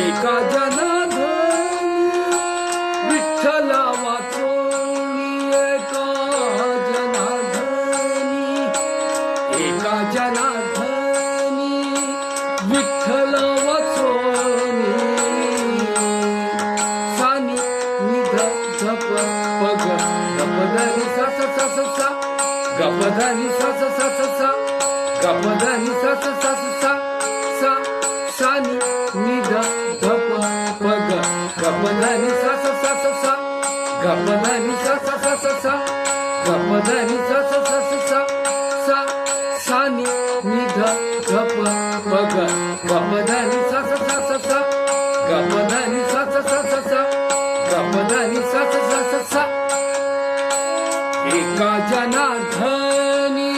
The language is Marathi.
एका जनाधन विठ्ठला वाचोणी एका जनाधनी एका जनाधनी विठ्ठला वाचोनी सानी निध धप पग गपधनी सस सस सा गपधनी सस सस सा गपधनी सस सस गपदानी सा सा सा सा सा गपदानी सा सा सा सा सा गपदानी सा सा सा सा सा सा सा नि नि ध ध प प ग एका जनाधनी